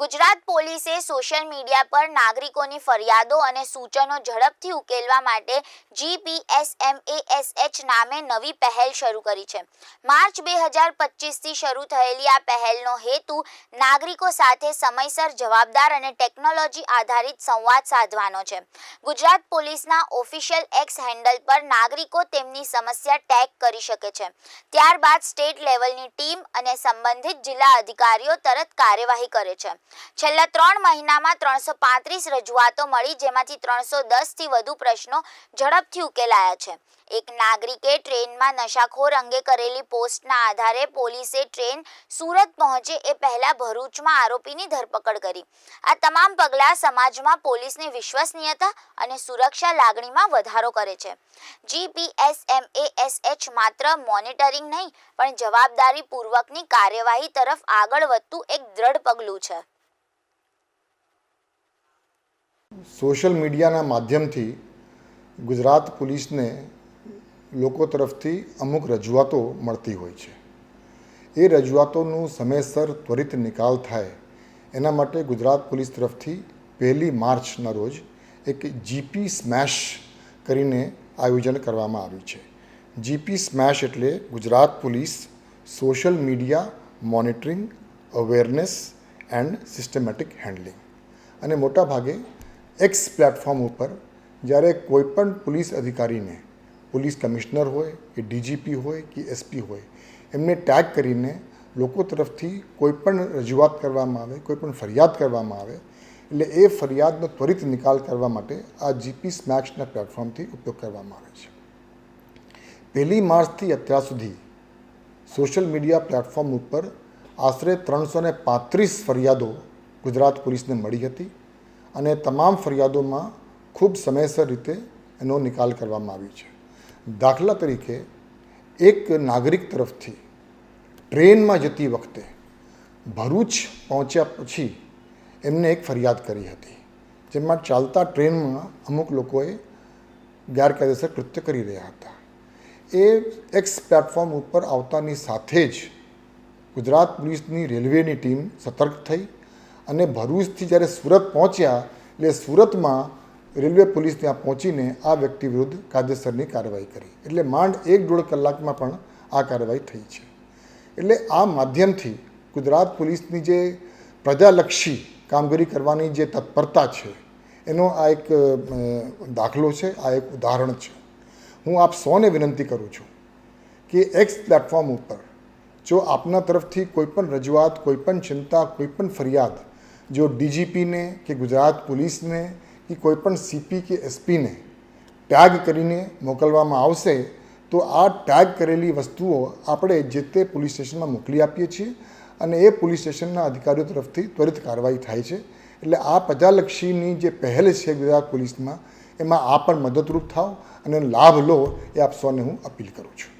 ગુજરાત પોલીસે social media પર નાગરિકોની ફરિયાદો અને સૂચનો ઝડપથી ઉકેલવા માટે જીપીએસએમએએસએચ નામે નવી પહેલ શરૂ કરી છે. માર્ચ બે હજાર પચીસથી શરૂ થયેલી આ પહેલનો હેતુ નાગરિકો સાથે સમયસર જવાબદાર અને ટેકનોલોજી આધારિત સંવાદ સાધવાનો છે. ગુજરાત પોલીસના ઓફિશિયલ એક્સ હેન્ડલ પર નાગરિકો તેમની સમસ્યા ટેગ કરી શકે છે. ત્યારબાદ સ્ટેટ લેવલની ટીમ અને સંબંધિત જિલ્લા અધિકારીઓ તરત કાર્યવાહી કરે છે. છેલ્લા ત્રણ મહિનામાં ત્રણસો પાંત્રીસ રજૂઆતો મળી, જેમાંથી ત્રણસો દસથી વધુ પ્રશ્નો ઝડપથી ઉકેલાયા છે. એક નાગરિકે ટ્રેનમાં નશાખોર અંગે કરેલી પોસ્ટના આધારે પોલીસે ટ્રેન સુરત પહોંચે એ પહેલા ભરૂચમાં આરોપીની ધરપકડ કરી. આ તમામ પગલાં સમાજમાં પોલીસની વિશ્વસનીયતા અને સુરક્ષા લાગણીમાં વધારો કરે છે. જીપીએસએમએએસએચ માત્ર મોનિટરિંગ નહીં, પણ જવાબદારીપૂર્વકની કાર્યવાહી તરફ આગળ વધતું એક દ્રઢ પગલું છે. સોશિયલ મીડિયાના માધ્યમથી ગુજરાત પોલીસને લોકો તરફથી અમુક રજૂઆતો મળતી હોય છે. એ રજૂઆતોનું સમયસર ત્વરિત નિકાલ થાય એના માટે ગુજરાત પોલીસ તરફથી પહેલી માર્ચના રોજ એક જીપી સ્મેશ કરીને આયોજન કરવામાં આવ્યું છે. જીપી સ્મેશ એટલે Gujarat police social media monitoring, awareness and systematic handling. અને મોટા ભાગે એક્સ પ્લેટફોર્મ ઉપર જ્યારે કોઈપણ પોલીસ અધિકારીને, પોલીસ કમિશનર હોય કે ડીજીપી હોય કે એસપી હોય, એમને ટેગ કરીને લોકો તરફથી કોઈપણ રજૂઆત કરવામાં આવે કોઈપણ ફરિયાદ કરવામાં આવે, એટલે એ ફરિયાદનો ત્વરિત નિકાલ કરવા માટે આ જીપી સ્મેક્સના પ્લેટફોર્મથી ઉપયોગ કરવામાં આવે છે. પહેલી માર્ચથી અત્યાર સુધી સોશિયલ મીડિયા પ્લેટફોર્મ ઉપર આશરે ત્રણસો પાંત્રીસ ફરિયાદો ગુજરાત પોલીસને મળી હતી. અને તમામ ફરિયાદોમાં ખૂબ સમયસર રીતે એનો નિકાલ કરવામાં આવ્યો છે. દાખલા તરીકે, એક નાગરિક તરફથી ટ્રેનમાં જતી વખતે ભરૂચ પહોંચ્યા પછી એમને એક ફરિયાદ કરી હતી, જેમાં ચાલતા ટ્રેનમાં અમુક લોકોએ ગેરકાયદેસર કૃત્ય કરી રહ્યા હતા. એ એક્સ પ્લેટફોર્મ ઉપર આવતાની સાથે જ ગુજરાત પોલીસની રેલવેની ટીમ સતર્ક થઈ અને ભરૂચથી જ્યારે સુરત પહોંચ્યા, એટલે સુરતમાં રેલવે પોલીસ ત્યાં પહોંચીને આ વ્યક્તિ વિરુદ્ધ કાયદેસરની કાર્યવાહી કરી. એટલે માંડ એક દોઢ કલાકમાં પણ આ કાર્યવાહી થઈ છે. એટલે આ માધ્યમથી ગુજરાત પોલીસની જે પ્રજાલક્ષી કામગીરી કરવાની જે તત્પરતા છે, એનો આ એક દાખલો છે, આ એક ઉદાહરણ છે. હું આપ સૌને વિનંતી કરું છું કે એક્સ પ્લેટફોર્મ ઉપર જો આપના તરફથી કોઈપણ રજૂઆત કોઈપણ ચિંતા કોઈપણ ફરિયાદ જો ડીજીપીને કે ગુજરાત પોલીસને કે કોઈપણ સીપી કે એસપીને ટેગ કરીને મોકલવામાં આવશે તો આ ટેગ કરેલી વસ્તુઓ આપણે જે તે પોલીસ સ્ટેશનમાં મોકલી આપીએ છીએ અને એ પોલીસ સ્ટેશનના અધિકારીઓ તરફથી ત્વરિત કાર્યવાહી થાય છે. એટલે આ પ્રજાલક્ષીની જે પહેલ છે ગુજરાત પોલીસમાં, એમાં આ પણ મદદરૂપ થાવ અને લાભ લો એ આપ સૌને હું અપીલ કરું છું.